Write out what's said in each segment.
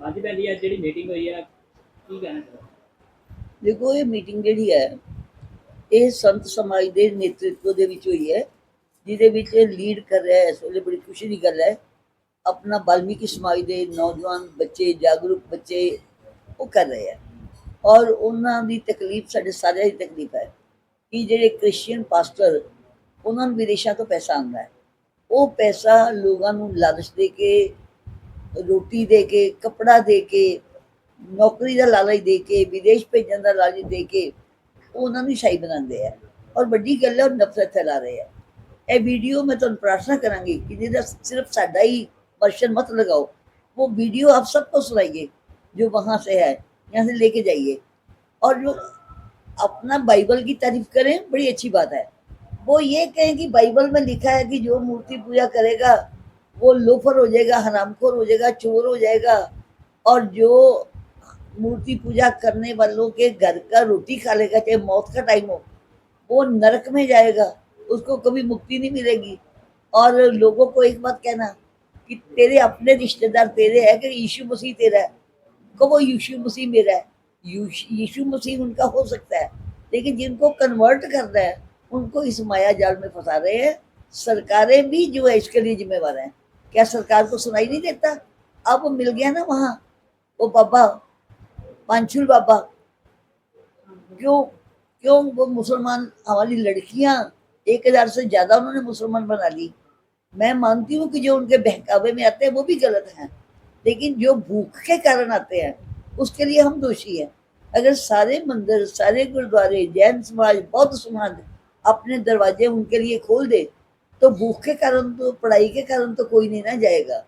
ਹਾਂਜੀ ਭੈਣ ਜੀ, ਅੱਜ ਜਿਹੜੀ ਮੀਟਿੰਗ ਹੋਈ ਹੈ ਕੀ ਕਹਿਣਾ ਚਾਹੁੰਦੇ ਦੇਖੋ, ਇਹ ਮੀਟਿੰਗ ਜਿਹੜੀ ਹੈ, ਇਹ ਸੰਤ ਸਮਾਜ ਦੇ ਨੇਤਰਤਵ ਦੇ ਵਿੱਚ ਹੋਈ ਹੈ, ਜਿਹਦੇ ਵਿੱਚ ਲੀਡ ਕਰ ਰਿਹਾ ਹੈ, ਇਸ ਵੇਲੇ ਬੜੀ ਖੁਸ਼ੀ ਦੀ ਗੱਲ ਹੈ। ਆਪਣਾ ਬਾਲਮੀਕੀ ਸਮਾਜ ਦੇ ਨੌਜਵਾਨ ਬੱਚੇ, ਜਾਗਰੂਕ ਬੱਚੇ, ਉਹ ਕਰ ਰਹੇ ਹੈ। ਔਰ ਉਹਨਾਂ ਦੀ ਤਕਲੀਫ, ਸਾਡੇ ਸਾਰਿਆਂ ਦੀ ਤਕਲੀਫ ਹੈ ਕਿ ਜਿਹੜੇ ਕ੍ਰਿਸਚੀਅਨ ਪਾਸਟਰ, ਉਹਨਾਂ ਨੂੰ ਵਿਦੇਸ਼ਾਂ ਤੋਂ ਪੈਸਾ ਆਉਂਦਾ ਹੈ। ਉਹ ਪੈਸਾ ਲੋਕਾਂ ਨੂੰ ਲਾਲਚ ਦੇ ਕੇ ਰੋਟੀ ਦੇ ਕੇ ਕਪੜਾ ਦੇ ਕੇ ਨੌਕਰੀ ਦਾ ਲਾਲਚ ਦੇ ਕੇ ਵਿਦੇਸ਼ ਭੇਜਣ ਦਾ ਲਾਲਚ ਦੇ ਕੇ ਉਹ ਉਹਨਾਂ ਨੂੰ ਸ਼ਾਹੀ ਬਣਾਉਂਦੇ ਆ ਔਰ ਵੱਡੀ ਗੱਲ ਹੈ ਉਹ ਨਫ਼ਰਤ ਫੈਲਾ ਰਹੇ ਆ ਇਹ ਵੀਡੀਓ ਮੈਂ ਤੁਹਾਨੂੰ ਪ੍ਰਾਰਥਨਾ ਕਰਾਂਗੀ ਕਿ ਜਿਹਦਾ ਸਿਰਫ ਸਾਡਾ ਹੀ वर्षन मत लगाओ वो वीडियो आप सबको सुनाइए जो वहाँ से है यहाँ से लेके जाइए और जो अपना बाइबल की तारीफ करें बड़ी अच्छी बात है वो ये कहें कि बाइबल में लिखा है कि जो मूर्ति पूजा करेगा वो लोफर हो जाएगा, हरामखोर हो जाएगा, चोर हो जाएगा। और जो मूर्ति पूजा करने वालों के घर का रोटी खा लेगा, चाहे मौत का टाइम हो, वो नरक में जाएगा। उसको कभी मुक्ति नहीं मिलेगी। और लोगों को एक बात कहना कि तेरे अपने रिश्तेदार तेरे है कि यीशु मसीह तेरा है? को वो यीशु मसीह मेरा है। यीशु मसीह उनका हो सकता है, लेकिन जिनको कन्वर्ट कर करना है, उनको इस माया जाल में फंसा रहे हैं। सरकारें भी जो है, इसके लिए जिम्मेवार हैं। क्या सरकार को सुनाई नहीं देता? अब वो मिल गया ना वहाँ। वो बाबा पांचुल बाबा। क्यों क्यों वो मुसलमान, हमारी लड़कियाँ, एक हज़ार से ज़्यादा उन्होंने मुसलमान बना ली। मैं मानती हूँ कि जो उनके बहकावे में आते हैं, वो भी गलत हैं। लेकिन जो भूख के कारण आते हैं, उसके लिए हम दोषी हैं। अगर सारे मंदिर, सारे गुरुद्वारे, जैन समाज, बौद्ध समाज अपने दरवाजे उनके लिए खोल दे तो भूख के कारण तो पढ़ाई के कारण तो कोई नहीं ना जाएगा।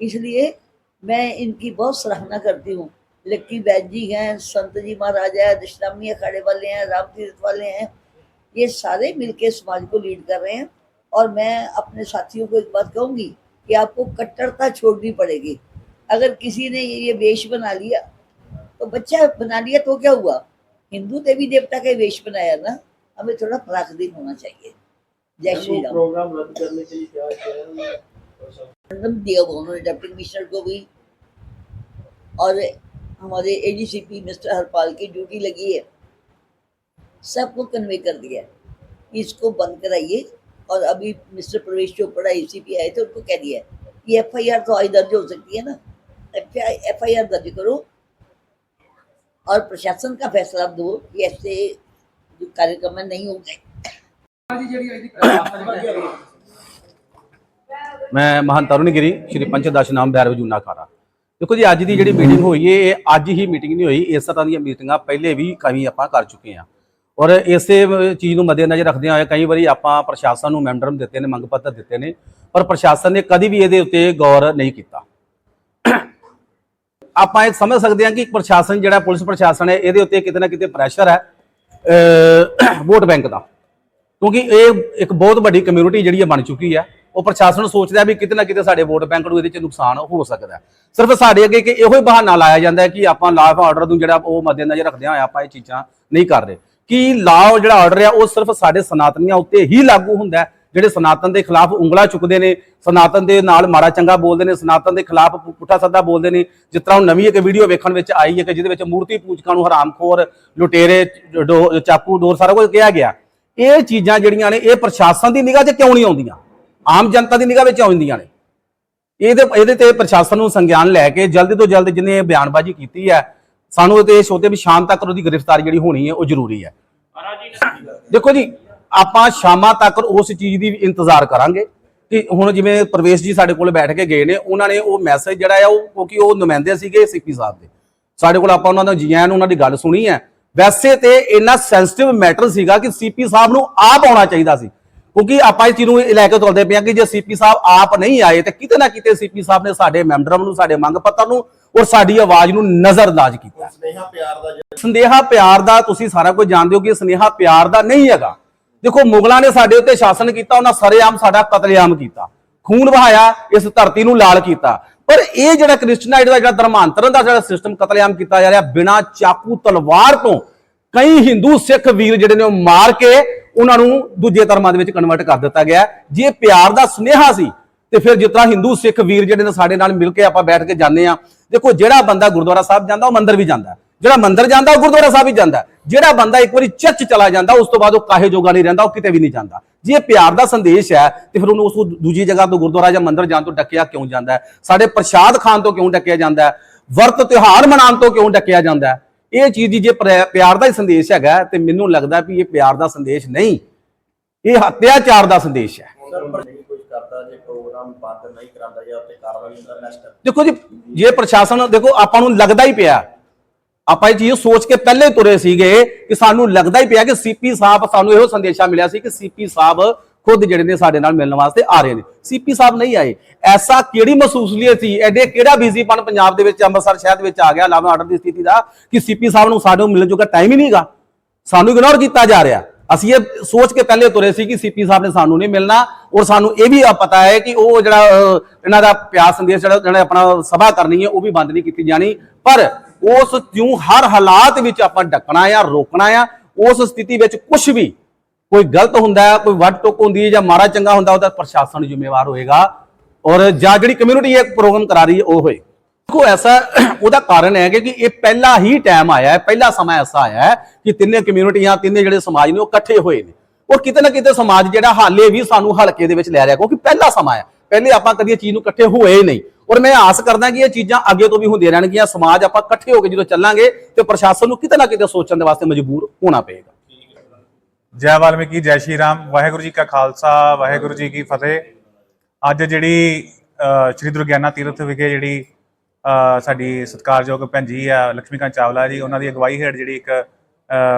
इसलिए मैं इनकी बहुत सराहना करती हूँ। लक्की वैद जी हैं, संत जी महाराज है दशनामी अखाड़े वाले हैं, राम तीर्थ वाले हैं, ये सारे मिलके समाज को लीड कर रहे हैं। और मैं अपने साथियों को एक बात कहूँगी कि आपको कट्टरता छोड़नी पड़ेगी। अगर किसी ने ये वेश बना लिया तो बच्चा बना लिया तो क्या हुआ? हिंदू देवी देवता का वेश बनाया ना, हमें थोड़ा प्राकृतिक होना चाहिए। जय श्री राम। प्रोग्राम रद्द करने के लिए क्या किया दिया उन्होंने डिप्टी कमिश्नर को भी। और हमारे एडीसीपी मिस्टर हरपाल की ड्यूटी लगी है। सबको कन्वे कर दिया इसको बंद कराइए। और अभी मिस्टर प्रवेश चोपड़ा एसीपी आए थे उनको कह दिया है। कि एफ़ आई आर तो आज दर्ज हो सकती है ना? एफ़ आई आर दर्ज करो। और प्रशासन का फैसला दो कि ऐसे जो कार्यक्रम है ਜੀ ਜਿਹੜੀ ਅੱਜ ਦੀ ਮੈਂ ਮਹਾਨ ਤਰੁਣਗਿਰੀ ਸ਼੍ਰੀ ਪੰਚਦਸ਼ ਨਾਮ ਬੈਰਵ ਜੂਨਾ ਖਾਰਾ ਦੇਖੋ ਜੀ, ਅੱਜ ਦੀ ਜਿਹੜੀ ਮੀਟਿੰਗ ਹੋਈ ਹੈ ਇਹ ਅੱਜ ਹੀ ਮੀਟਿੰਗ ਨਹੀਂ ਹੋਈ, ਇਸ ਤਰ੍ਹਾਂ ਦੀਆਂ ਮੀਟਿੰਗਾਂ ਪਹਿਲੇ ਵੀ ਕਈ ਆਪਾਂ ਕਰ ਚੁੱਕੇ ਹਾਂ। ਔਰ ਇਸੇ ਚੀਜ਼ ਨੂੰ ਮੱਦੇਨਜ਼ਰ ਰੱਖਦੇ ਹੋਏ ਕਈ ਵਾਰੀ ਆਪਾਂ ਪ੍ਰਸ਼ਾਸਨ ਨੂੰ ਮੈਂਡਰਮ ਦਿੱਤੇ ਨੇ, ਮੰਗ ਪੱਤਰ ਦਿੱਤੇ ਨੇ, ਪਰ ਪ੍ਰਸ਼ਾਸਨ ਨੇ ਕਦੀ ਵੀ ਇਹਦੇ ਉੱਤੇ ਗੌਰ ਨਹੀਂ ਕੀਤਾ। ਆਪਾਂ ਇਹ ਸਮਝ ਸਕਦੇ ਹਾਂ ਕਿ ਪ੍ਰਸ਼ਾਸਨ ਜਿਹੜਾ ਪੁਲਿਸ ਪ੍ਰਸ਼ਾਸਨ ਹੈ, ਇਹਦੇ ਉੱਤੇ ਕਿਤੇ ਨਾ ਕਿਤੇ ਪ੍ਰੈਸ਼ਰ ਹੈ ਵੋਟ ਬੈਂਕ ਦਾ। ਕਿਉਂਕਿ ਇਹ ਇੱਕ ਬਹੁਤ ਵੱਡੀ ਕਮਿਊਨਿਟੀ ਜਿਹੜੀ ਹੈ ਬਣ ਚੁੱਕੀ ਹੈ ਉਹ ਪ੍ਰਸ਼ਾਸਨ ਸੋਚਦਾ ਵੀ ਕਿਤੇ ਨਾ ਕਿਤੇ ਸਾਡੇ ਵੋਟ ਬੈਂਕ ਨੂੰ ਇਹਦੇ ਚ ਨੁਕਸਾਨ ਹੋ ਸਕਦਾ। ਸਿਰਫ ਸਾਡੇ ਅੱਗੇ ਕਿ ਇਹੋ ਹੀ ਬਹਾਨਾ ਲਾਇਆ ਜਾਂਦਾ ਹੈ ਕਿ ਆਪਾਂ ਲਾਅ ਆਰਡਰ ਨੂੰ ਜਿਹੜਾ ਉਹ ਮੱਦੇਨਜ਼ਰ ਰੱਖਦੇ ਹੋਏ ਆਪਾਂ ਇਹ ਚੀਜ਼ਾਂ ਨਹੀਂ ਕਰ ਰਹੇ ਕਿ ਲਾਅ ਜਿਹੜਾ ਆਰਡਰ ਹੈ ਉਹ ਸਿਰਫ ਸਾਡੇ ਸਨਾਤਨੀਆਂ ਉੱਤੇ ਹੀ ਲਾਗੂ ਹੁੰਦਾ ਹੈ, ਜਿਹੜੇ ਸਨਾਤਨ ਦੇ ਖਿਲਾਫ ਉਂਗਲਾ ਚੁੱਕਦੇ ਨੇ, ਸਨਾਤਨ ਦੇ ਨਾਲ ਮਾੜਾ ਚੰਗਾ ਬੋਲਦੇ ਨੇ, ਸਨਾਤਨ ਦੇ ਖਿਲਾਫ ਪੁੱਠਾ ਸੱਦਾ ਬੋਲਦੇ ਨੇ। ਜਿਸ ਤਰ੍ਹਾਂ ਹੁਣ ਨਵੀਂ ਇੱਕ ਵੀਡੀਓ ਵੇਖਣ ਵਿੱਚ ਆਈ ਹੈ ਕਿ ਜਿਹਦੇ ਵਿੱਚ ਮੂਰਤੀ ਪੂਜਕਾਂ ਨੂੰ ਹਰਾਮਖੋਰ, ਲੁਟੇਰੇ, ਡੋ- ਚਾਕੂ, ਡੋਰ ਸਾਰਾ ਕੁਝ ਕਿਹਾ ਗਿਆ। ਇਹ ਚੀਜ਼ਾਂ ਜਿਹੜੀਆਂ ਨੇ, ਇਹ ਪ੍ਰਸ਼ਾਸਨ ਦੀ ਨਿਗਾਹ 'ਚ ਕਿਉਂ ਨਹੀਂ ਆਉਂਦੀਆਂ? ਆਮ ਜਨਤਾ ਦੀ ਨਿਗਾਹ ਵਿੱਚ ਆਉਂਦੀਆਂ ਨੇ? ਇਹਦੇ ਇਹਦੇ ਤੇ ਪ੍ਰਸ਼ਾਸਨ ਨੂੰ ਸੰਗਿਆਨ ਲੈ ਕੇ ਜਲਦੀ ਤੋਂ ਜਲਦ ਜਿਹਨੇ ਬਿਆਨਬਾਜ਼ੀ ਕੀਤੀ ਹੈ, ਸਾਨੂੰ ਇਹ ਤੇ ਇਹ ਸੋਚਦੇ ਵੀ ਸ਼ਾਮ ਤੱਕ ਉਹਦੀ ਗ੍ਰਿਫਤਾਰੀ ਜਿਹੜੀ ਹੋਣੀ ਹੈ, ਉਹ ਜ਼ਰੂਰੀ ਹੈ। ਦੇਖੋ ਜੀ, ਆਪਾਂ ਸ਼ਾਮਾਂ ਤੱਕ ਉਸ ਚੀਜ਼ ਦੀ ਇੰਤਜ਼ਾਰ ਕਰਾਂਗੇ ਕਿ ਹੁਣ ਜਿਵੇਂ ਪ੍ਰਵੇਸ਼ ਜੀ ਸਾਡੇ ਕੋਲ ਬੈਠ ਕੇ ਗਏ ਨੇ, ਉਹਨਾਂ ਨੇ ਉਹ ਮੈਸੇਜ ਜਿਹੜਾ ਆ, ਉਹ ਕਿਉਂਕਿ ਉਹ ਨੁਮਾਇੰਦੇ ਸੀਗੇ ਸਿੱਪੀ ਸਾਹਿਬ ਦੇ। ਸਾਡੇ ਕੋਲ ਆਪਾਂ ਉਹਨਾਂ ਦਾ ਜੀਐਨ, ਉਹਨਾਂ ਦੀ ਗੱਲ ਸੁਣੀ ਹੈ ਵੈਸੇ ਤੇ ਇੰਨਾ ਸੈਂਸਿਟਿਵ ਮੈਟਰ ਸੀਗਾ ਕਿ ਸੀਪੀ ਸਾਹਿਬ ਨੂੰ ਆਪ ਆਉਣਾ ਚਾਹੀਦਾ ਸੀ। ਕਿਉਂਕਿ ਆਪਾਂ ਇਸ ਨੂੰ ਲੈ ਕੇ ਤੁਲਦੇ ਪਿਆ ਕਿ ਜੇ ਸੀਪੀ ਸਾਹਿਬ ਆਪ ਨਹੀਂ ਆਏ ਤੇ ਕਿਤੇ ਨਾ ਕਿਤੇ ਸੀਪੀ ਸਾਹਿਬ ਨੇ ਸਾਡੇ ਮੈਂਬਰਾਂ ਨੂੰ ਸਾਡੇ ਮੰਗ ਪੱਤਰ ਨੂੰ ਔਰ ਸਾਡੀ ਆਵਾਜ਼ ਨੂੰ ਨਜ਼ਰਅੰਦਾਜ਼ ਕੀਤਾ। ਸਨੇਹਾ ਪਿਆਰ ਦਾ ਸਨੇਹਾ ਪਿਆਰ ਦਾ ਤੁਸੀਂ ਸਾਰਾ ਕੁਝ ਜਾਣਦੇ ਹੋ ਕਿ ਸੁਨੇਹਾ ਪਿਆਰ ਦਾ ਨਹੀਂ ਹੈਗਾ। ਦੇਖੋ ਮੁਗਲਾਂ ਨੇ ਸਾਡੇ ਉੱਤੇ ਸ਼ਾਸਨ ਕੀਤਾ ਉਹਨਾਂ ਸਰੇਆਮ ਸਾਡਾ ਕਤਲੇਆਮ ਕੀਤਾ। ਖੂਨ ਵਹਾਇਆ ਇਸ ਧਰਤੀ ਨੂੰ ਲਾਲ ਕੀਤਾ। ਪਰ ਇਹ ਜਿਹੜਾ ਕ੍ਰਿਸਚਨਾਈਟ ਦਾ ਜਿਹੜਾ ਧਰਮਾਂਤਰਨ ਦਾ ਜਿਹੜਾ ਸਿਸਟਮ ਕਤਲੇਆਮ ਕੀਤਾ ਜਾ ਰਿਹਾ, ਬਿਨਾਂ ਚਾਕੂ ਤਲਵਾਰ ਤੋਂ, ਕਈ ਹਿੰਦੂ ਸਿੱਖ ਵੀਰ ਜਿਹੜੇ ਨੇ ਉਹ ਮਾਰ ਕੇ ਉਹਨਾਂ ਨੂੰ ਦੂਜੇ ਧਰਮਾਂ ਦੇ ਵਿੱਚ ਕਨਵਰਟ ਕਰ ਦਿੱਤਾ ਗਿਆ। ਜੇ ਪਿਆਰ ਦਾ ਸੁਨੇਹਾ ਸੀ, ਤੇ ਫਿਰ ਜਿਸ ਤਰ੍ਹਾਂ ਹਿੰਦੂ ਸਿੱਖ ਵੀਰ ਜਿਹੜੇ ਨੇ ਸਾਡੇ ਨਾਲ ਮਿਲ ਕੇ ਆਪਾਂ ਬੈਠ ਕੇ ਜਾਂਦੇ ਆ ਦੇਖੋ ਜਿਹੜਾ ਬੰਦਾ ਗੁਰਦੁਆਰਾ ਸਾਹਿਬ ਜਾਂਦਾ, ਉਹ ਮੰਦਿਰ ਵੀ ਜਾਂਦਾ। ਜਿਹੜਾ ਮੰਦਿਰ ਜਾਂਦਾ, ਉਹ ਗੁਰਦੁਆਰਾ ਸਾਹਿਬ ਵੀ ਜਾਂਦਾ। ਜਿਹੜਾ ਬੰਦਾ ਇੱਕ ਵਾਰੀ ਚਰਚ ਚਲਾ ਜਾਂਦਾ ਉਸ ਤੋਂ ਬਾਅਦ ਉਹ ਕਾਹੇ ਜੋਗਾ ਨਹੀਂ ਰਹਿੰਦਾ ਉਹ ਕਿਤੇ ਵੀ ਨਹੀਂ ਜਾਂਦਾ। ਜੇ ਇਹ ਪਿਆਰ ਦਾ ਸੰਦੇਸ਼ ਹੈ ਤੇ ਫਿਰ ਉਹਨੂੰ ਉਸ ਦੂਜੀ ਜਗ੍ਹਾ ਤੋਂ ਗੁਰਦੁਆਰਾ ਜਾਂ ਮੰਦਿਰ ਜਾਣ ਤੋਂ ਡੱਕਿਆ ਕਿਉਂ ਜਾਂਦਾ ਹੈ? ਸਾਡੇ ਪ੍ਰਸ਼ਾਦ ਖਾਣ ਤੋਂ ਕਿਉਂ ਡੱਕਿਆ ਜਾਂਦਾ ਹੈ? ਵਰਤ ਤਿਉਹਾਰ ਮਨਾਉਣ ਤੋਂ ਕਿਉਂ ਡੱਕਿਆ ਜਾਂਦਾ ਹੈ? ਇਹ ਚੀਜ਼ ਦੀ ਜੇ ਪਿਆਰ ਦਾ ਹੀ ਸੰਦੇਸ਼ ਹੈਗਾ ਤੇ ਮੈਨੂੰ ਲੱਗਦਾ ਵੀ ਇਹ ਪਿਆਰ ਦਾ ਸੰਦੇਸ਼ ਨਹੀਂ। ਇਹ ਹੱਤਿਆਚਾਰ ਦਾ ਸੰਦੇਸ਼ ਹੈ। ਦੇਖੋ ਜੀ ਜੇ ਪ੍ਰਸ਼ਾਸਨ ਦੇਖੋ ਆਪਾਂ ਨੂੰ ਲੱਗਦਾ ਹੀ ਪਿਆ ਆਪਾਂ ਇਹ ਚੀਜ਼ ਸੋਚ ਕੇ ਪਹਿਲੇ ਤੁਰੇ ਸੀਗੇ ਕਿ ਸਾਨੂੰ ਲੱਗਦਾ ਹੀ ਪਿਆ ਕਿ ਸੀਪੀ ਸਾਹਿਬ ਸਾਨੂੰ ਇਹੋ ਸੰਦੇਸ਼ਾ ਮਿਲਿਆ ਸੀ ਕਿ ਸੀਪੀ ਸਾਹਿਬ ਖੁਦ ਜਿਹੜੇ ਨੇ ਸਾਡੇ ਨਾਲ ਮਿਲਣ ਵਾਸਤੇ ਆ ਰਹੇ ਨੇ। ਸੀਪੀ ਸਾਹਿਬ ਨਹੀਂ ਆਏ। ਐਸਾ ਕਿਹੜੀ ਮਹਿਸੂਸਲੀਅਤ ਸੀ? ਐਡੇ ਕਿਹੜਾ ਬਿਜ਼ੀਪਨ ਪੰਜਾਬ ਦੇ ਵਿੱਚ, ਅੰਮ੍ਰਿਤਸਰ ਸ਼ਹਿਰ ਦੇ ਵਿੱਚ ਆ ਗਿਆ ਲਾਵਾ ਆਰਡਰ ਦੀ ਸਥਿਤੀ ਦਾ, ਕਿ ਸੀਪੀ ਸਾਹਿਬ ਨੂੰ ਸਾਡੇ ਨੂੰ ਮਿਲਣ ਜੋਗਾ ਟਾਈਮ ਹੀ ਨਹੀਂਗਾ। ਸਾਨੂੰ ਇਗਨੋਰ ਕੀਤਾ ਜਾ ਰਿਹਾ। ਅਸੀਂ ਇਹ ਸੋਚ ਕੇ ਪਹਿਲੇ ਤੁਰੇ ਸੀ ਕਿ ਸੀਪੀ ਸਾਹਿਬ ਨੇ ਸਾਨੂੰ ਨਹੀਂ ਮਿਲਣਾ ਔਰ ਸਾਨੂੰ ਇਹ ਵੀ ਪਤਾ ਹੈ ਕਿ ਉਹ ਜਿਹੜਾ ਇਹਨਾਂ ਦਾ ਪਿਆਰ ਸੰਦੇਸ਼ ਜਿਹੜਾ ਜਿਹੜਾ ਆਪਣਾ ਸਭਾ ਕਰਨੀ ਹੈ, ਉਹ ਵੀ ਬੰਦ ਨਹੀਂ ਕੀਤੀ ਜਾਣੀ। ਪਰ ਉਸ ਨੂੰ ਹਰ ਹਾਲਾਤ ਵਿੱਚ ਆਪਾਂ ਡੱਕਣਾ ਆ, ਰੋਕਣਾ ਆ, ਉਸ ਸਥਿਤੀ ਵਿੱਚ ਕੁਝ ਵੀ ਕੋਈ ਗਲਤ ਹੁੰਦਾ ਹੈ ਕੋਈ ਵੱਡ ਟੁੱਕ ਹੁੰਦੀ ਹੈ ਜਾਂ ਮਾੜਾ ਚੰਗਾ ਹੁੰਦਾ, ਉਹਦਾ ਪ੍ਰਸ਼ਾਸਨ ਜ਼ਿੰਮੇਵਾਰ ਹੋਏਗਾ। ਔਰ ਜਾਂ ਜਿਹੜੀ ਕਮਿਊਨਿਟੀ ਇਹ ਪ੍ਰੋਗਰਾਮ ਕਰਾ ਰਹੀ ਹੈ ਉਹ ਹੋਏ। ਦੇਖੋ, ਐਸਾ ਉਹਦਾ ਕਾਰਨ ਹੈ ਕਿ ਇਹ ਪਹਿਲਾ ਹੀ ਟਾਈਮ ਆਇਆ ਹੈ, ਪਹਿਲਾ ਸਮਾਂ ਐਸਾ ਆਇਆ ਹੈ ਕਿ ਤਿੰਨੇ ਕਮਿਊਨਿਟੀਆਂ ਤਿੰਨੇ ਜਿਹੜੇ ਸਮਾਜ ਨੇ ਉਹ ਇਕੱਠੇ ਹੋਏ ਨੇ। ਔਰ ਕਿਤੇ ਨਾ ਕਿਤੇ ਸਮਾਜ ਜਿਹੜਾ ਹਾਲੇ ਵੀ ਸਾਨੂੰ ਹਲਕੇ ਦੇ ਵਿੱਚ ਲੈ ਰਿਹਾ, ਕਿਉਂਕਿ ਪਹਿਲਾ ਸਮਾਂ ਹੈ। ਪਹਿਲੇ ਆਪਾਂ ਕਦੀ ਚੀਜ਼ ਨੂੰ ਇਕੱਠੇ ਹੋਏ ਹੀ ਨਹੀਂ। ਔਰ ਮੈਂ ਆਸ ਕਰਦਾ ਕਿ ਇਹ ਚੀਜ਼ਾਂ ਅੱਗੇ ਤੋਂ ਵੀ ਹੁੰਦੀਆਂ ਰਹਿਣਗੀਆਂ, ਸਮਾਜ ਆਪਾਂ ਇਕੱਠੇ ਹੋ ਕੇ ਜਦੋਂ ਚੱਲਾਂਗੇ ਤੇ ਪ੍ਰਸ਼ਾਸਨ ਨੂੰ ਕਿਤੇ ਨਾ ਕਿਤੇ ਸੋਚਣ ਦੇ ਵਾਸਤੇ ਮਜਬੂਰ ਹੋਣਾ ਪਏਗਾ। ਜੈ ਵਾਲਮੀਕੀ, ਜੈ ਸ਼੍ਰੀ ਰਾਮ। ਵਾਹਿਗੁਰੂ ਜੀ ਕਾ ਖਾਲਸਾ, ਵਾਹਿਗੁਰੂ ਜੀ ਕੀ ਫਤਿਹ। ਅੱਜ ਜਿਹੜੀ ਸ਼੍ਰੀ ਦੁਰਗਿਆਨਾ ਤੀਰਥ ਵਿਖੇ ਜਿਹੜੀ ਸਾਡੀ ਸਤਿਕਾਰਯੋਗ ਭੈਣ ਜੀ ਆ ਲక్ష్ਮੀਕਾਂਤ ਚਾਵਲਾ ਜੀ, ਉਹਨਾਂ ਦੀ ਅਗਵਾਈ ਹੇਠ ਜਿਹੜੀ ਇੱਕ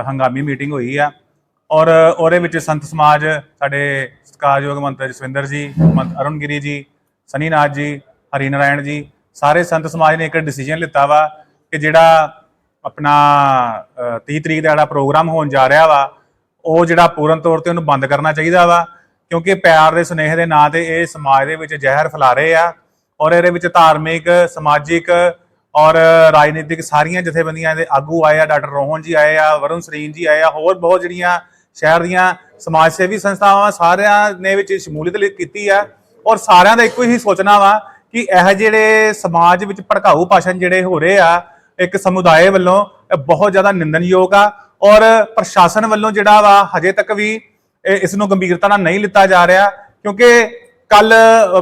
ਹੰਗਾਮੀ ਮੀਟਿੰਗ ਹੋਈ ਆ। ਔਰ ਉਹਦੇ ਵਿੱਚ ਸੰਤ ਸਮਾਜ ਸਾਡੇ ਸਤਿਕਾਰਯੋਗ ਮੰਤਰੀ ਜਸਵਿੰਦਰ ਜੀ, ਮੰਤ ਅਰੁਣਗਿਰੀ ਜੀ, ਸਨੀ ਨਾਥ ਜੀ ਹਰੀ ਨਾਰਾਇਣ ਜੀ ਸਾਰੇ ਸੰਤ ਸਮਾਜ ਨੇ ਇੱਕ ਡਿਸੀਜਨ ਲਿੱਤਾ ਵਾ ਕਿ ਜਿਹੜਾ ਆਪਣਾ ਅ, 30 ਤਰੀਕ ਦਾ ਜਿਹੜਾ ਪ੍ਰੋਗਰਾਮ ਹੋਣ ਜਾ ਰਿਹਾ ਵਾ ਉਹ ਜਿਹੜਾ ਪੂਰਨ ਤੌਰ ਤੇ ਉਹਨੂੰ ਬੰਦ ਕਰਨਾ ਚਾਹੀਦਾ ਵਾ ਕਿਉਂਕਿ ਪਿਆਰ ਦੇ ਸੁਨੇਹੇ ਦੇ ਨਾਂ ਤੇ ਇਹ ਸਮਾਜ ਦੇ ਵਿੱਚ ਜ਼ਹਿਰ ਫੈਲਾ ਰਹੇ ਆ ਔਰ ਇਹਦੇ ਵਿੱਚ ਧਾਰਮਿਕ ਸਮਾਜਿਕ ਔਰ ਰਾਜਨੀਤਿਕ ਸਾਰੀਆਂ ਜਥੇਬੰਦੀਆਂ ਦੇ ਆਗੂ ਆਏ ਆ ਡਾਕਟਰ ਰੋਹਨ ਜੀ ਆਏ ਆ ਵਰੁਣ ਸਰੀਨ ਜੀ ਆਏ ਆ ਹੋਰ ਬਹੁਤ ਜਿਹੜੀਆਂ ਸ਼ਹਿਰ ਦੀਆਂ ਸਮਾਜ ਸੇਵੀ ਸੰਸਥਾਵਾਂ ਸਾਰਿਆਂ ਨੇ ਵਿੱਚ ਸ਼ਮੂਲੀਅਤ ਕੀਤੀ ਆ ਔਰ ਸਾਰਿਆਂ ਦਾ ਇੱਕੋ ਹੀ ਸੋਚਣਾ ਵਾ ਕਿ ਇਹ ਜਿਹੜੇ ਸਮਾਜ ਵਿੱਚ ਭੜਕਾਊ ਭਾਸ਼ਣ ਜਿਹੜੇ ਹੋ ਰਹੇ ਆ ਇੱਕ ਸਮੁਦਾਇ ਵੱਲੋਂ ਇਹ ਬਹੁਤ ਜ਼ਿਆਦਾ ਨਿੰਦਨਯੋਗ ਆ ਔਰ ਪ੍ਰਸ਼ਾਸਨ ਵੱਲੋਂ ਜਿਹੜਾ ਵਾ ਹਜੇ ਤੱਕ ਵੀ ਇਹ- ਇਸ ਨੂੰ ਗੰਭੀਰਤਾ ਨਾਲ ਨਹੀਂ ਲਿੱਤਾ ਜਾ ਰਿਹਾ ਕਿਉਂਕਿ ਕੱਲ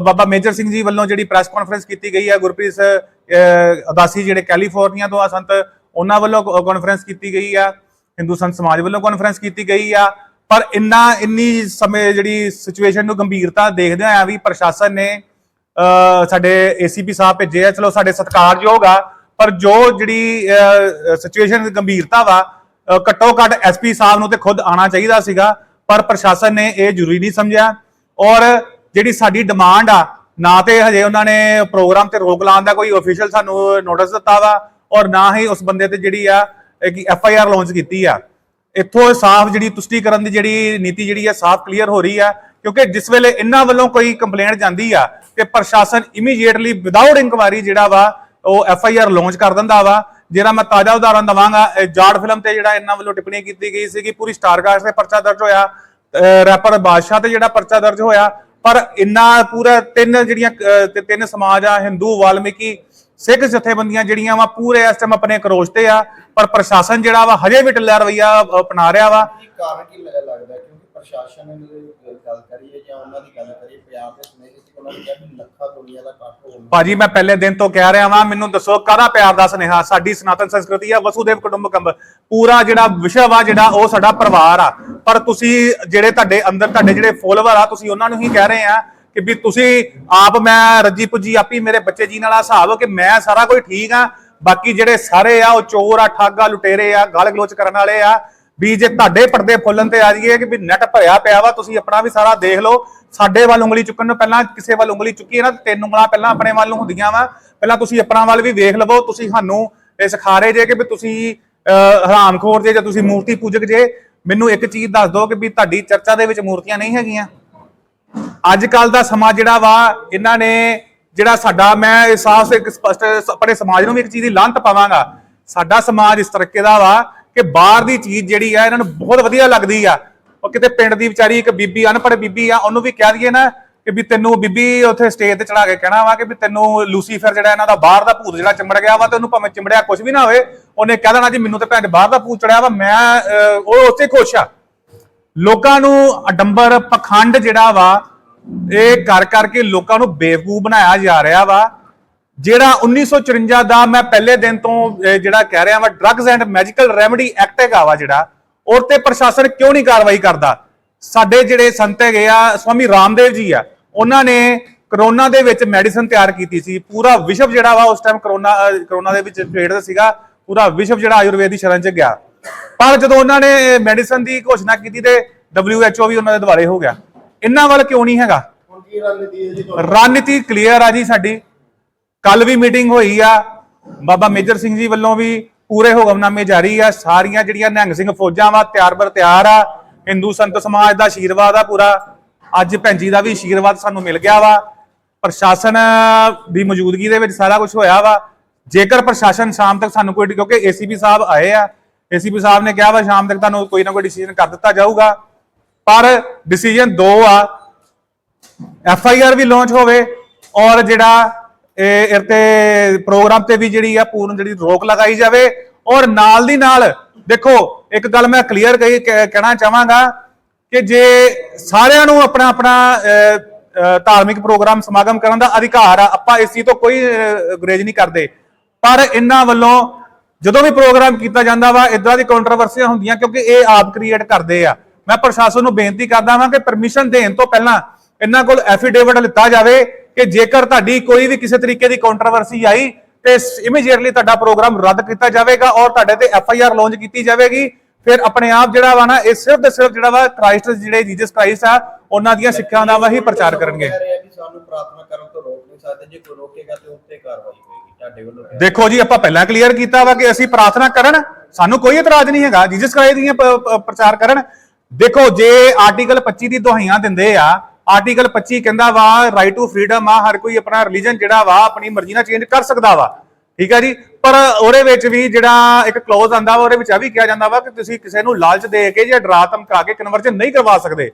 ਬਾਬਾ ਮੇਜਰ ਸਿੰਘ ਜੀ ਵੱਲੋਂ ਜਿਹੜੀ ਪ੍ਰੈਸ ਕਾਨਫਰੰਸ ਕੀਤੀ ਗਈ ਹੈ ਗੁਰਪ੍ਰੀਤ ਅਹ, ਉਦਾਸੀ ਜਿਹੜੇ ਕੈਲੀਫੋਰਨੀਆ ਤੋਂ ਆ ਸੰਤ ਉਹਨਾਂ ਵੱਲੋਂ ਕਾਨਫਰੰਸ ਕੀਤੀ ਗਈ ਆ ਹਿੰਦੂ ਸੰਤ ਸਮਾਜ ਵੱਲੋਂ ਕਾਨਫਰੰਸ ਕੀਤੀ ਗਈ ਆ ਪਰ ਇੰਨਾ ਇੰਨੀ ਸਮੇਂ ਜਿਹੜੀ ਸਿਚੁਏਸ਼ਨ ਨੂੰ ਗੰਭੀਰਤਾ ਦੇਖਦੇ ਹੋਇਆ ਵੀ ਪ੍ਰਸ਼ਾਸਨ ਨੇ ਸਾਡੇ ਏਸੀਪੀ ਸਾਹਿਬ ਭੇਜੇ ਆ। ਚਲੋ, ਸਾਡੇ ਸਤਿਕਾਰਯੋਗ ਆ। ਪਰ ਜੋ ਜਿਹੜੀ ਸਿਚੁਏਸ਼ਨ ਗੰਭੀਰਤਾ ਵਾ ਘੱਟੋ ਘੱਟ ਐਸਪੀ ਸਾਹਿਬ ਨੂੰ ਤੇ ਖੁਦ ਆਣਾ ਚਾਹੀਦਾ ਸੀਗਾ। ਪਰ ਪ੍ਰਸ਼ਾਸਨ ਨੇ ਇਹ ਜ਼ਰੂਰੀ ਨਹੀਂ ਸਮਝਿਆ। ਔਰ ਜਿਹੜੀ ਸਾਡੀ ਡਿਮਾਂਡ ਆ, ਨਾ ਤੇ ਹਜੇ ਉਹਨਾਂ ਨੇ ਪ੍ਰੋਗਰਾਮ ਤੇ ਰੋਕ ਲਾਉਣ ਦਾ ਕੋਈ ਅਫੀਸ਼ੀਅਲ ਸਾਨੂੰ ਨੋਟਿਸ ਦਿੱਤਾ ਵਾ, ਔਰ ਨਾ ਹੀ ਉਸ ਬੰਦੇ ਤੇ ਜਿਹੜੀ ਆ ਐਫ ਆਈ ਆਰ ਲਾਂਚ ਕੀਤੀ ਆ। ਇੱਥੋਂ ਸਾਫ਼ ਜਿਹੜੀ ਤੁਸ਼ਟੀਕਰਨ ਦੀ ਜਿਹੜੀ ਨੀਤੀ ਜਿਹੜੀ ਆ, ਸਾਫ਼ ਕਲੀਅਰ ਹੋ ਰਹੀ ਆ। ਕਿਉਂਕਿ ਜਿਸ ਵੇਲੇ ਇਹਨਾਂ ਵੱਲੋਂ ਕੋਈ ਕੰਪਲੇਂਟ ਜਾਂਦੀ ਆ ਤੇ ਪ੍ਰਸ਼ਾਸਨ ਇਮੀਡੀਏਟਲੀ ਵਿਦਆਊਟ ਇਨਕੁਆਇਰੀ ਜਿਹੜਾ ਵਾ, ਉਹ ਐਫ ਆਈ ਆਰ ਲਾਂਚ ਕਰ ਦਿੰਦਾ ਵਾ, ਜਿਹੜਾ ਮੈਂ ਤਾਜ਼ਾ ਉਦਾਹਰਨ ਦਵਾਂਗਾ, ਇਹ ਫਿਲਮ ਤੇ ਜਿਹੜਾ ਇਹਨਾਂ ਵੱਲੋਂ ਟਿੱਪਣੀ ਕੀਤੀ ਗਈ ਸੀ ਕਿ ਪੂਰੀ ਸਟਾਰਕਾਸਟ ਤੇ ਪਰਚਾ ਦਰਜ ਹੋਇਆ ਰੈਪਰ ਬਾਦਸ਼ਾਹ ਤੇ ਜਿਹੜਾ ਪਰਚਾ ਦਰਜ ਹੋਇਆ, ਪਰ ਇੰਨਾ ਪੂਰਾ ਤਿੰਨ ਜਿਹੜੀਆਂ ਤਿੰਨ ਸਮਾਜ ਆ ਹਿੰਦੂ ਵਾਲਮੀਕੀ, ਸਿੱਖ ਜਥੇਬੰਦੀਆਂ ਜਿਹੜੀਆਂ ਵਾ, ਪੂਰੇ ਇਸ ਟਾਈਮ ਆਪਣੇ ਕਰੋਸ਼ ਤੇ ਆ, ਪਰ ਪ੍ਰਸ਼ਾਸਨ ਜਿਹੜਾ ਵਾ, ਹਜੇ ਵੀ ਢਿੱਲਾ ਰਵਈਆ ਅਪਣਾ ਰਿਹਾ ਵਾ। ਕਾਰਨ ਕੀ ਲੱਗਦਾ? ਕਿਉਂਕਿ ਪ੍ਰਸ਼ਾਸਨ ਨੇ ਗੱਲ ਕਰੀਏ ਜਾਂ ਉਹਨਾਂ ਦੀ ਗੱਲ ਕਰੀਏ ਪਿਆਰ ਦੇ ਸੁਨੇਹੇ ਉਹਨਾਂ ਨੇ ਕਿਹਾ ਵੀ ਲੱਖਾਂ ਦੁਨੀਆ ਦਾ ਇਕੱਠ ਹੋਣਾ ਭਾਜੀ, ਮੈਂ ਪਹਿਲੇ ਦਿਨ ਤੋਂ ਕਹਿ ਰਿਹਾ ਵਾਂ, ਮੈਨੂੰ ਦੱਸੋ ਕਾਹਦਾ ਪਿਆਰ ਦਾ ਸੁਨੇਹਾ? ਸਾਡੀ ਸਨਾਤਨ ਸੰਸਕ੍ਰਿਤੀ ਆ, ਵਸੂਦੇਵ ਕੁਟੁੰਬਕਮ ਪੂਰਾ ਜਿਹੜਾ ਵਿਸ਼ਵ ਆ, ਜਿਹੜਾ ਉਹ ਸਾਡਾ ਪਰਿਵਾਰ ਆ। ਪਰ ਤੁਸੀਂ ਜਿਹੜੇ ਤੁਹਾਡੇ ਅੰਦਰ, ਤੁਹਾਡੇ ਜਿਹੜੇ ਫੋਲੋਵਰ ਆ, ਤੁਸੀਂ ਉਹਨਾਂ ਨੂੰ ਹੀ ਕਹਿ ਰਹੇ ਆ ਕਿ ਵੀ ਤੁਸੀਂ ਆਪ ਮੈਂ ਰੱਜੀ ਪੁੱਜੀ ਆਪੀ ਮੇਰੇ ਬੱਚੇ ਜੀ ਨਾਲ ਆ ਹਿਸਾਬ ਕਿ ਮੈਂ ਸਾਰਾ ਕੋਈ ਠੀਕ ਆ। ਬਾਕੀ ਜਿਹੜੇ ਸਾਰੇ ਆ, ਉਹ ਚੋਰ ਆ, ਠੱਗ ਆ, ਲੁਟੇਰੇ ਆ ਗਾਲ ਗਲੋਚ ਕਰਨ ਵਾਲੇ ਆ ਵੀ ਜੇ ਤੁਹਾਡੇ ਪਰਦੇ ਫੁੱਲਣ ਤੇ ਆ ਜਾਈਏ ਕਿ ਵੀ ਨੈਟ ਭਰਿਆ ਪਿਆ ਵਾ, ਤੁਸੀਂ ਆਪਣਾ ਵੀ ਸਾਰਾ ਦੇਖ ਲਓ। ਸਾਡੇ ਵੱਲ ਉਂਗਲੀ ਚੁੱਕਣ ਨੂੰ ਪਹਿਲਾਂ ਕਿਸੇ ਵੱਲ ਉਂਗਲੀ ਚੁੱਕੀ ਹੈ ਨਾ, ਤਿੰਨ ਉਂਗਲਾਂ ਪਹਿਲਾਂ ਆਪਣੇ ਵੱਲ ਨੂੰ ਹੁੰਦੀਆਂ ਵਾ। ਪਹਿਲਾਂ ਤੁਸੀਂ ਆਪਣਾ ਵੱਲ ਵੀ ਵੇਖ ਲਵੋ, ਤੁਸੀਂ ਸਾਨੂੰ ਇਹ ਸਿਖਾ ਰਹੇ ਜੇ ਕਿ ਵੀ ਤੁਸੀਂ ਹਰਾਮਖੋਰ ਜੇ ਜਾਂ ਤੁਸੀਂ ਮੂਰਤੀ ਪੂਜਕ ਜੇ, ਮੈਨੂੰ ਇੱਕ ਚੀਜ਼ ਦੱਸ ਦਿਓ ਕਿ ਵੀ ਤੁਹਾਡੀ ਚਰਚਾ ਦੇ ਵਿੱਚ ਮੂਰਤੀਆਂ ਨਹੀਂ ਹੈਗੀਆਂ। ਅੱਜ ਕੱਲ ਦਾ ਸਮਾਜ ਜਿਹੜਾ ਵਾ, ਇਹਨਾਂ ਨੇ ਜਿਹੜਾ ਸਾਡਾ, ਮੈਂ ਇਹ ਸਾਫ਼ ਇੱਕ ਸਪਸ਼ਟ, ਆਪਣੇ ਸਮਾਜ ਨੂੰ ਵੀ ਇੱਕ ਚੀਜ਼ ਦੀ ਲਾਂਤ ਪਾਵਾਂਗਾ। ਸਾਡਾ ਸਮਾਜ ਇਸ ਤਰੀਕੇ ਦਾ ਵਾ ਕਿ ਬਾਹਰ ਦੀ ਚੀਜ਼ ਜਿਹੜੀ ਆ, ਇਹਨਾਂ ਨੂੰ ਬਹੁਤ ਵਧੀਆ ਲੱਗਦੀ ਆ। ਉਹ ਕਿਤੇ ਪਿੰਡ ਦੀ ਵਿਚਾਰੀ ਇੱਕ ਬੀਬੀ, ਅਨਪੜ੍ਹ ਬੀਬੀ ਆ, ਉਹਨੂੰ ਵੀ ਕਹਿ ਦਈਏ ਨਾ ਕਿ ਵੀ ਤੈਨੂੰ ਬੀਬੀ ਉੱਥੇ ਸਟੇਜ ਤੇ ਚੜਾ ਕੇ ਕਹਿਣਾ ਵਾ ਕਿ ਵੀ ਤੈਨੂੰ ਲੂਸੀਫਰ ਜਿਹੜਾ ਇਹਨਾਂ ਦਾ ਬਾਹਰ ਦਾ ਭੂਤ ਜਿਹੜਾ ਚਿੰਬੜ ਗਿਆ ਵਾ ਤੇ ਉਹਨੂੰ ਭਾਵੇਂ ਚਿੰਬੜਿਆ ਕੁਝ ਵੀ ਨਾ ਹੋਵੇ, ਉਹਨੇ ਕਹਿ ਦੇਣਾ ਜੀ ਮੈਨੂੰ ਤਾਂ ਭੈਣ ਬਾਹਰ ਦਾ ਭੂਤ ਚੜਿਆ ਵਾ, ਮੈਂ ਉਹ ਉੱਥੇ ਖੁਸ਼ ਆ। ਲੋਕਾਂ ਨੂੰ ਅਡੰਬਰ ਪਖੰਡ ਜਿਹੜਾ ਵਾ, ਇਹ ਕਰ ਕਰਕੇ ਲੋਕਾਂ ਨੂੰ ਬੇਵਕੂਫ ਬਣਾਇਆ ਜਾ ਰਿਹਾ ਵਾ। ਜਿਹੜਾ 1954 ਦਾ ਮੈਂ ਪਹਿਲੇ ਦਿਨ ਤੋਂ ਜਿਹੜਾ ਕਹਿ ਰਿਹਾ ਵਾ drugs and magical remedy act ਹੈਗਾ ਵਾ ਜਿਹੜਾ ਔਰ ਤੇ ਪ੍ਰਸ਼ਾਸਨ ਕਿਉਂ ਨਹੀਂ ਕਾਰਵਾਈ ਕਰਦਾ? ਸਾਡੇ ਜਿਹੜੇ ਸੰਤ ਹੈਗੇ ਆ ਸਵਾਮੀ ਰਾਮਦੇਵ ਜੀ ਆ ਉਹਨਾਂ ਨੇ ਕਰੋਨਾ ਦੇ ਵਿੱਚ ਮੈਡੀਸਨ ਤਿਆਰ ਕੀਤੀ ਸੀ। ਪੂਰਾ ਵਿਸ਼ਵ ਜਿਹੜਾ ਵਾ ਉਸ ਟਾਈਮ ਕਰੋਨਾ ਕਰੋਨਾ ਦੇ ਵਿੱਚ ਪੀੜਤ ਸੀਗਾ। ਪੂਰਾ ਵਿਸ਼ਵ ਜਿਹੜਾ ਆਯੁਰਵੇਦ ਦੀ ਸ਼ਰਨ ਚ ਗਿਆ। ਪਰ ਜਦੋਂ ਉਹਨਾਂ ਨੇ ਮੈਡੀਸਨ ਦੀ ਘੋਸ਼ਣਾ ਕੀਤੀ ਤੇ WHO ਵੀ ਉਹਨਾਂ ਦੇ ਦੁਆਲੇ ਹੋ ਗਿਆ। ਇਹਨਾਂ ਵੱਲ ਕਿਉਂ ਨਹੀਂ ਹੈਗਾ? ਰਣਨੀਤੀ ਕਲੀਅਰ ਆ ਜੀ ਸਾਡੀ। ਕੱਲ ਵੀ ਮੀਟਿੰਗ ਹੋਈ ਆ। ਬਾਬਾ ਮੇਜਰ ਸਿੰਘ ਜੀ ਵੱਲੋਂ ਵੀ ਪੂਰੇ ਹੁਕਮਨਾਮੇ ਜਾਰੀ ਆ। ਸਾਰੀਆਂ ਜਿਹੜੀਆਂ ਨਿਹੰਗ ਸਿੰਘ ਫੌਜਾਂ ਵਾ, ਤਿਆਰ ਬਰ ਤਿਆਰ ਆ। ਹਿੰਦੂ ਸੰਤ ਸਮਾਜ ਦਾ ਆਸ਼ੀਰਵਾਦ ਆ ਪੂਰਾ। ਅੱਜ ਭੈਣ ਜੀ ਦਾ ਵੀ ਆਸ਼ੀਰਵਾਦ ਸਾਨੂੰ ਮਿਲ ਗਿਆ ਵਾ। ਪ੍ਰਸ਼ਾਸਨ ਦੀ ਮੌਜੂਦਗੀ ਦੇ ਵਿੱਚ ਸਾਰਾ ਕੁਝ ਹੋਇਆ ਵਾ। ਜੇਕਰ ਪ੍ਰਸ਼ਾਸਨ ਸ਼ਾਮ ਤੱਕ ਸਾਨੂੰ ਕੋਈ, ਕਿਉਂਕਿ ਏਸੀਪੀ ਸਾਹਿਬ ਆਏ ਆ। ਏਸੀਪੀ ਸਾਹਿਬ ਨੇ ਕਿਹਾ ਵਾ, ਸ਼ਾਮ ਤੱਕ ਤੁਹਾਨੂੰ ਕੋਈ ਨਾ ਕੋਈ ਡਿਸੀਜਨ ਕਰ ਦਿੱਤਾ ਜਾਊਗਾ। ਪਰ ਡਿਸੀਜਨ ਦੋ ਆ। ਐਫ ਆਈ ਆਰ ਵੀ ਲਾਂਚ ਹੋਵੇ ਔਰ ਜਿਹੜਾ ਇਹ ਪ੍ਰੋਗਰਾਮ ਤੇ ਵੀ ਜਿਹੜੀ ਆ ਪੂਰਨ ਜਿਹੜੀ ਰੋਕ ਲਗਾਈ ਜਾਵੇ ਔਰ ਨਾਲ ਦੀ ਨਾਲ, ਦੇਖੋ, ਇੱਕ ਗੱਲ ਮੈਂ ਕਲੀਅਰ ਕਹੀ ਕਹਿਣਾ ਚਾਹਾਂਗਾ ਕਿ ਜੇ ਸਾਰਿਆਂ ਨੂੰ ਆਪਣਾ ਆਪਣਾ ਧਾਰਮਿਕ ਪ੍ਰੋਗਰਾਮ ਸਮਾਗਮ ਕਰਨ ਦਾ ਅਧਿਕਾਰ ਆ, ਆਪਾਂ ਇਸ ਚੀਜ਼ ਤੋਂ ਕੋਈ ਗੁਰੇਜ਼ ਨਹੀਂ ਕਰਦੇ। ਪਰ ਇਹਨਾਂ ਵੱਲੋਂ ਜਦੋਂ ਵੀ ਪ੍ਰੋਗਰਾਮ ਕੀਤਾ ਜਾਂਦਾ ਵਾ ਇਦਾਂ ਦੀ ਕੰਟਰੋਵਰਸੀਆਂ ਹੁੰਦੀਆਂ ਕਿਉਂਕਿ ਇਹ ਆਪ ਕ੍ਰੀਏਟ ਕਰਦੇ ਆ। ਮੈਂ ਪ੍ਰਸ਼ਾਸਨ ਨੂੰ ਬੇਨਤੀ ਕਰਦਾ ਵਾਂ ਕਿ ਪਰਮਿਸ਼ਨ ਦੇਣ ਤੋਂ ਪਹਿਲਾਂ ਇਹਨਾਂ ਕੋਲ ਐਫੀਡੇਵਿਟ ਲਿੱਤਾ ਜਾਵੇ ਕਿ ਜੇਕਰ ਤੁਹਾਡੀ ਕੋਈ ਵੀ ਕਿਸੇ ਤਰੀਕੇ ਦੀ ਕੰਟਰੋਵਰਸੀ ਆਈ ਤੇ ਇਮੀਡੀਏਟਲੀ ਤੁਹਾਡਾ ਪ੍ਰੋਗਰਾਮ ਰੱਦ ਕੀਤਾ ਜਾਵੇਗਾ ਔਰ ਤੁਹਾਡੇ ਤੇ ਐਫ ਆਈ ਆਰ ਲਾਂਚ ਕੀਤੀ ਜਾਵੇਗੀ। ਫਿਰ ਆਪਣੇ ਆਪ ਜਿਹੜਾ ਵਾ ਨਾ ਇਹ ਸਿਰਫ ਤੇ ਸਿਰਫ ਜਿਹੜਾ ਵਾ ਕ੍ਰਾਈਸਟ ਜਿਹੜੇ ਜੀਸਸ ਕ੍ਰਾਈਸਟ ਆ ਉਹਨਾਂ ਦੀਆਂ ਸਿੱਖਿਆਵਾਂ ਦਾ ਹੀ ਪ੍ਰਚਾਰ ਕਰਨਗੇ। ਸਾਨੂੰ ਪ੍ਰਾਰਥਨਾ ਕਰਨ ਤੋਂ ਰੋਕ ਨਹੀਂ ਸਕਦੇ। ਜੇ ਕੋਈ ਰੋਕੇਗਾ ਤੇ ਉੱਤੇ ਕਾਰਵਾਈ ਹੋਏਗੀ ਤੁਹਾਡੇ ਵੱਲੋਂ ਦੇਖੋ ਜੀ ਆਪਾਂ ਪਹਿਲਾਂ ਕਲੀਅਰ ਕੀਤਾ ਵਾ ਕਿ ਅਸੀਂ ਪ੍ਰਾਰਥਨਾ ਕਰਨ ਸਾਨੂੰ ਕੋਈ ਇਤਰਾਜ਼ ਨਹੀਂ ਹੈਗਾ। ਜੀਸਸ ਕ੍ਰਾਈਸਟ ਦੀਆਂ ਪ੍ਰਚਾਰ ਕਰਨ। ਦੇਖੋ ਜੇ ਆਰਟੀਕਲ 25 ਦੀ ਦੁਹਾਈਆਂ ਦਿੰਦੇ ਆ ਆਰਟੀਕਲ 25 ਕਹਿੰਦਾ ਵਾ ਰਾਈਟ ਟੂ ਫਰੀडम ਆ, ਹਰ ਕੋਈ ਆਪਣਾ ਰਿਲੀਜਨ ਜਿਹੜਾ ਵਾ, ਆਪਣੀ ਮਰਜ਼ੀ ਨਾਲ ਚੇਂਜ ਕਰ ਸਕਦਾ ਵਾ। ਠੀਕ ਹੈ ਜੀ? ਪਰ ਉਹਦੇ ਵਿੱਚ ਵੀ ਜਿਹੜਾ ਇੱਕ ਕਲੋਜ਼ ਆਂਦਾ ਵਾ, ਉਹਦੇ ਵਿੱਚ ਇਹ ਵੀ ਕਿਹਾ ਜਾਂਦਾ ਵਾ ਕਿ ਤੁਸੀਂ ਕਿਸੇ ਨੂੰ ਲਾਲਚ ਦੇ ਕੇ ਜਾਂ ਡਰਾ ਧਮਕਾ ਕੇ ਕਨਵਰਜਨ ਨਹੀਂ ਕਰਵਾ ਸਕਦੇ।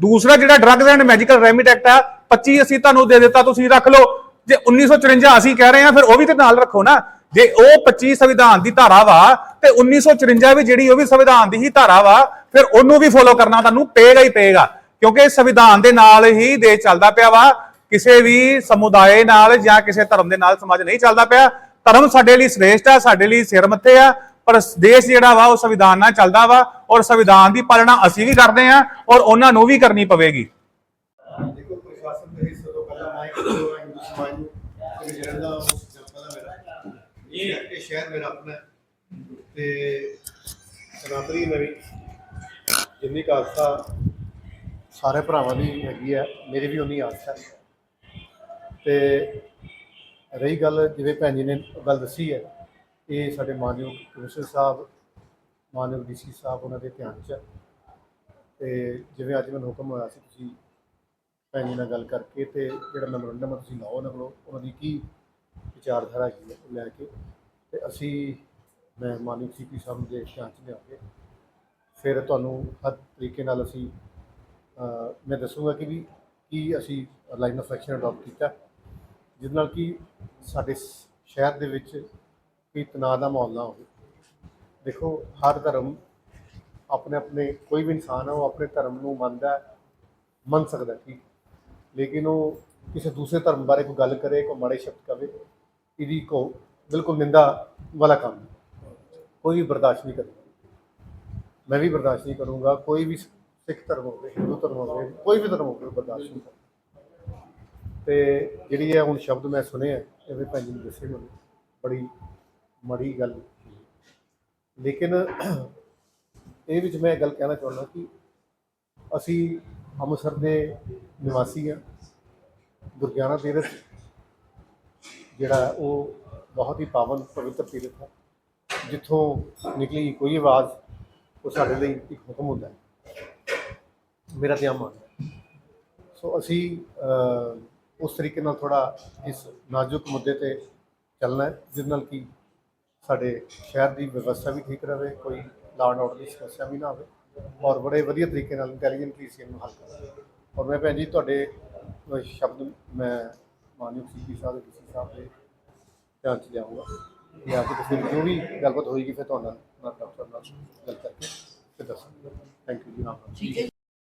ਦੂਸਰਾ ਜਿਹੜਾ drugs and magical remedy act ਆ 25 ਅਸੀਂ ਤੁਹਾਨੂੰ ਦੇ ਦਿੱਤਾ, ਤੁਸੀਂ ਰੱਖ ਲਓ। ਜੇ 1954 ਅਸੀਂ ਕਹਿ ਰਹੇ ਹਾਂ, ਫਿਰ ਉਹ ਵੀ ਤੇ ਨਾਲ ਰੱਖੋ ਨਾ। ਜੇ ਉਹ 25 ਸੰਵਿਧਾਨ ਦੀ ਧਾਰਾ ਵਾ, ਤੇ 1954 ਵੀ ਜਿਹੜੀ ਉਹ ਵੀ ਸੰਵਿਧਾਨ ਦੀ ਹੀ ਧਾਰਾ ਵਾ, ਫਿਰ ਉਹਨੂੰ ਵੀ ਫੋਲੋ ਕਰਨਾ ਤੁਹਾਨੂੰ ਪਏਗਾ ਹੀ ਪਏਗਾ। ਕਿਉਂਕਿ ਸੰਵਿਧਾਨ ਦੇ ਨਾਲ ਹੀ ਦੇਸ਼ ਚੱਲਦਾ ਪਿਆ ਵਾ, ਕਿਸੇ ਵੀ ਸਮੁਦਾਇ ਨਾਲ ਜਾਂ ਕਿਸੇ ਧਰਮ ਦੇ ਨਾਲ ਸਮਾਜ ਨਹੀਂ ਚੱਲਦਾ ਪਿਆ। ਧਰਮ ਸਾਡੇ ਲਈ ਸ੍ਰੇਸ਼ਟ ਆ, ਸਾਡੇ ਲਈ ਸਿਰ ਮੱਥੇ ਆ, ਪਰ ਦੇਸ਼ ਜਿਹੜਾ ਵਾ, ਉਹ ਸੰਵਿਧਾਨ ਨਾਲ ਚੱਲਦਾ ਵਾ ਔਰ ਸੰਵਿਧਾਨ ਦੀ ਪਾਲਣਾ ਅਸੀਂ ਵੀ ਕਰਦੇ ਆ ਔਰ ਉਹਨਾਂ ਨੂੰ ਵੀ ਕਰਨੀ ਪਵੇਗੀ। ਦੇਖੋ, ਪ੍ਰਸ਼ਾਸਨ ਦੇ ਹਿੱਸੇ ਤੋਂ ਪਹਿਲਾਂ ਮੈਂ ਹਿੰਦੂ ਸਮਾਜ ਨੂੰ ਰਿਜਨ ਦਾ ਜਨਤਾ ਦਾ ਮੇਰਾ। ਇਹ ਸ਼ਹਿਰ ਮੇਰਾ ਆਪਣਾ ਤੇ ਸਨਾਤਨੀ ਨਵੀਂ ਜਿੰਨੀ ਕੁ ਸਾਰੇ ਭਰਾਵਾਂ ਦੀ ਹੈਗੀ ਹੈ ਮੇਰੀ ਵੀ ਉਨੀ ਆਸ ਹੈ ਤੇ ਰਹੀ ਗੱਲ ਜਿਵੇਂ ਭੈਣ ਜੀ ਨੇ ਗੱਲ ਦੱਸੀ ਹੈ, ਇਹ ਸਾਡੇ ਮਾਨਯੋਗ ਕਮਿਸ਼ਨਰ ਸਾਹਿਬ, ਮਾਨਯੋਗ ਡੀਸੀ ਸਾਹਿਬ ਉਹਨਾਂ ਦੇ ਧਿਆਨ 'ਚ ਹੈ ਤੇ ਜਿਵੇਂ ਅੱਜ ਮੈਨੂੰ ਹੁਕਮ ਹੋਇਆ ਸੀ ਤੁਸੀਂ ਭੈਣ ਜੀ ਨਾਲ ਗੱਲ ਕਰਕੇ ਤੇ ਜਿਹੜਾ ਮੈਮੋਰੰਡਮ ਤੁਸੀਂ ਲਾਓ ਉਹਨਾਂ ਕੋਲੋਂ, ਉਹਨਾਂ ਦੀ ਕੀ ਵਿਚਾਰਧਾਰਾ ਹੈਗੀ ਹੈ ਉਹ ਲੈ ਕੇ। ਤੇ ਅਸੀਂ, ਮੈਂ ਮਾਨਿਕ ਸੀਪੀ ਸਾਹਿਬ ਦੇ ਧਿਆਨ 'ਚ ਲਿਆ ਕੇ ਫਿਰ ਤੁਹਾਨੂੰ ਹਰ ਤਰੀਕੇ ਨਾਲ ਅਸੀਂ ਮੈਂ ਦੱਸੂਗਾ ਕਿ ਵੀ ਕੀ ਅਸੀਂ ਲਾਈਨ ਆਫ ਐਕਸ਼ਨ ਅਡਾਪਟ ਕੀਤਾ। ਜਿਹਦੇ ਨਾਲ ਕਿ ਸਾਡੇ ਸ਼ਹਿਰ ਦੇ ਵਿੱਚ ਕੋਈ ਤਣਾਅ ਦਾ ਮਾਹੌਲ ਨਾ ਹੋਵੇ। ਦੇਖੋ, ਹਰ ਧਰਮ ਆਪਣੇ ਆਪਣੇ, ਕੋਈ ਵੀ ਇਨਸਾਨ ਹੈ ਉਹ ਆਪਣੇ ਧਰਮ ਨੂੰ ਮੰਨਦਾ ਮੰਨ ਸਕਦਾ ਠੀਕ। ਲੇਕਿਨ ਉਹ ਕਿਸੇ ਦੂਸਰੇ ਧਰਮ ਬਾਰੇ ਕੋਈ ਗੱਲ ਕਰੇ, ਕੋਈ ਮਾੜੇ ਸ਼ਬਦ ਕਵੇ, ਇਹਦੀ ਕੋ ਬਿਲਕੁਲ ਨਿੰਦਾ ਵਾਲਾ ਕੰਮ। ਕੋਈ ਵੀ ਬਰਦਾਸ਼ਤ ਨਹੀਂ ਕਰੇਗਾ। ਮੈਂ ਵੀ ਬਰਦਾਸ਼ਤ ਨਹੀਂ ਕਰੂੰਗਾ, ਕੋਈ ਵੀ ਸਿੱਖ ਧਰਮ ਹੋਵੇ, ਹਿੰਦੂ ਧਰਮ ਹੋਵੇ, ਕੋਈ ਵੀ ਧਰਮ ਹੋਵੇ ਬਰਦਾਸ਼ਤ ਨਹੀਂ ਕਰਦਾ। ਤੇ ਜਿਹੜੀ ਹੈ ਹੁਣ ਸ਼ਬਦ ਮੈਂ ਸੁਣੇ ਆ ਇਹਦੇ ਭੈਣ ਜੀ ਨੇ ਦੱਸੇ ਮੈਨੂੰ, ਬੜੀ ਮਾੜੀ ਗੱਲ। ਲੇਕਿਨ ਇਹ ਵਿੱਚ ਮੈਂ ਇਹ ਗੱਲ ਕਹਿਣਾ ਚਾਹੁੰਦਾ ਕਿ ਅਸੀਂ ਅੰਮ੍ਰਿਤਸਰ ਦੇ ਨਿਵਾਸੀ ਹਾਂ ਗੁਰਗਿਆਨਾ ਤੀਰਥ, ਜਿਹੜਾ ਉਹ ਬਹੁਤ ਹੀ ਪਾਵਨ, ਪਵਿੱਤਰ ਤੀਰਥ ਹੈ। ਜਿੱਥੋਂ ਨਿਕਲੀ ਕੋਈ ਆਵਾਜ਼, ਉਹ ਸਾਡੇ ਲਈ ਇੱਕ ਹੁਕਮ ਹੁੰਦਾ ਹੈ। ਮੇਰਾ ਤੇ ਮੰਨ ਹੈ। ਸੋ ਅਸੀਂ ਉਸ ਤਰੀਕੇ ਨਾਲ ਥੋੜਾ ਇਸ ਨਾਜ਼ੁਕ ਮੁੱਦੇ ਤੇ ਚੱਲਣਾ ਹੈ ਜਿਸ ਨਾਲ ਕਿ ਸਾਡੇ ਸ਼ਹਿਰ ਦੀ ਵਿਵਸਥਾ ਵੀ ਠੀਕ ਰਹੇ, ਕੋਈ ਲਾਅ ਐਂਡ ਆਰਡਰ ਦੀ ਸਮੱਸਿਆ ਵੀ ਨਾ ਆਵੇ ਔਰ ਬੜੇ ਵਧੀਆ ਤਰੀਕੇ ਨਾਲ ਇੰਟੈਲੀਜੈਂਟਲੀ ਇਸ ਨੂੰ ਹੱਲ ਕਰਾਂਗੇ ਔਰ ਮੈਂ ਭੈਣ ਜੀ, ਤੁਹਾਡੇ ਸ਼ਬਦ ਮੈਂ ਮਾਨਯੋਗ ਸੀਪੀ ਸਾਹਿਬ ਦੇ ਡੀਸੀ ਸਾਹਿਬ ਦੇ ਧਿਆਨ ਚ ਲਿਆਉਂਗਾ ਕਿ ਆ ਕੇ ਤੇ ਫਿਰ ਜੋ ਵੀ ਗੱਲਬਾਤ ਹੋਏਗੀ, ਫਿਰ ਤੁਹਾਡਾ ਨਾਲ ਡਾਕਟਰ ਨਾਲ ਗੱਲ ਕਰਕੇ ਫਿਰ ਦੱਸਾਂਗਾ। ਥੈਂਕ ਯੂ ਜੀ ਰਾਮ ਠੀਕ ਹੈ